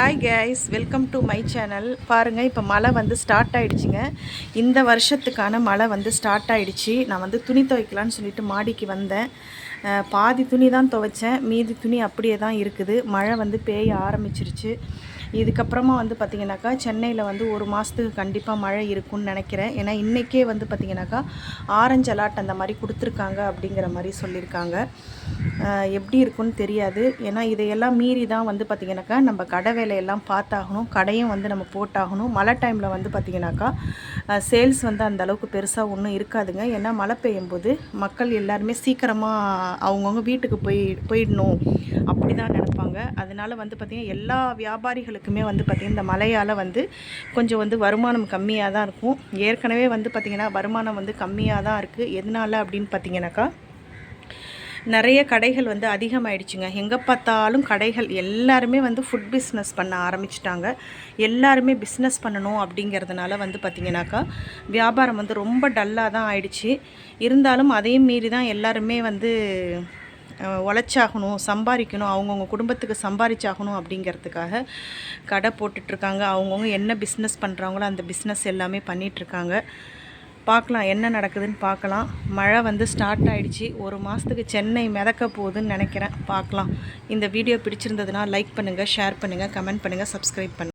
Hi guys welcome to my channel பாருங்கள் இப்போ மழை வந்து ஸ்டார்ட் ஆகிடுச்சிங்க இந்த வருஷத்துக்கான மழை வந்து ஸ்டார்ட் ஆகிடுச்சி நான் வந்து துணி துவைக்கலான்னு சொல்லிட்டு மாடிக்கு வந்தேன். பாதி துணி தான் துவைச்சேன். மீதி துணி அப்படியே தான் இருக்குது. மழை வந்து பேய ஆரம்பிச்சிருச்சு. இதுக்கப்புறமா வந்து பார்த்திங்கனாக்கா சென்னையில் வந்து ஒரு மாதத்துக்கு கண்டிப்பாக மழை இருக்கும்னு நினைக்கிறேன். ஏன்னா இன்றைக்கே வந்து பார்த்திங்கனாக்கா ஆரஞ்சு அலாட் அந்த மாதிரி கொடுத்துருக்காங்க அப்படிங்கிற மாதிரி சொல்லியிருக்காங்க. எப்படி இருக்கும்னு தெரியாது. ஏன்னா இதையெல்லாம் மீறி தான் வந்து பார்த்திங்கனாக்கா நம்ம கடை வேலையெல்லாம் பார்த்தாகணும் கடையும் வந்து நம்ம போட்டாகணும். மழை டைமில் வந்து பார்த்திங்கனாக்கா சேல்ஸ் வந்து அந்த அளவுக்கு பெருசாக ஒன்றும் இருக்காதுங்க. ஏன்னா மழை பெய்யும் போது மக்கள் எல்லாருமே சீக்கிரமாக அவங்கவுங்க வீட்டுக்கு போய் போயிடணும். அப்படி தான் நினப்பாங்க. அதனால வந்து பார்த்திங்கன்னா எல்லா வியாபாரிகளுக்குமே வந்து பார்த்திங்கன்னா இந்த மழையால் வந்து கொஞ்சம் வந்து வருமானம் கம்மியாக தான் இருக்கும். ஏற்கனவே வந்து பார்த்திங்கன்னா வருமானம் வந்து கம்மியாக தான் இருக்குது எதனால அப்படின்னு பார்த்தீங்கன்னாக்கா நிறைய கடைகள் வந்து அதிகமாயிடுச்சுங்க. எங்கே பார்த்தாலும் கடைகள் எல்லாருமே வந்து ஃபுட் பிஸ்னஸ் பண்ண ஆரம்பிச்சிட்டாங்க. எல்லாருமே பிஸ்னஸ் பண்ணணும் அப்படிங்கிறதுனால வந்து பார்த்திங்கனாக்கா வியாபாரம் வந்து ரொம்ப டல்லாக தான் ஆயிடுச்சு. இருந்தாலும் அதையும் மீறி தான் எல்லாருமே வந்து உழைச்சாகணும் சம்பாதிக்கணும் அவங்கவுங்க குடும்பத்துக்கு சம்பாதிச்சாகணும் அப்படிங்கிறதுக்காக கடை போட்டுட்ருக்காங்க அவங்கவுங்க என்ன பிஸ்னஸ் பண்ணுறாங்களோ அந்த பிஸ்னஸ் எல்லாமே பண்ணிகிட்ருக்காங்க பார்க்கலாம் என்ன நடக்குதுன்னு பார்க்கலாம். மழை வந்து ஸ்டார்ட் ஆகிடுச்சு ஒரு மாதத்துக்கு சென்னை மிதக்க போகுதுன்னு நினைக்கிறேன். பார்க்கலாம். இந்த வீடியோ பிடிச்சிருந்ததுன்னா லைக் பண்ணுங்கள் ஷேர் பண்ணுங்கள் கமெண்ட் பண்ணுங்கள் சப்ஸ்கிரைப் பண்ணுங்கள்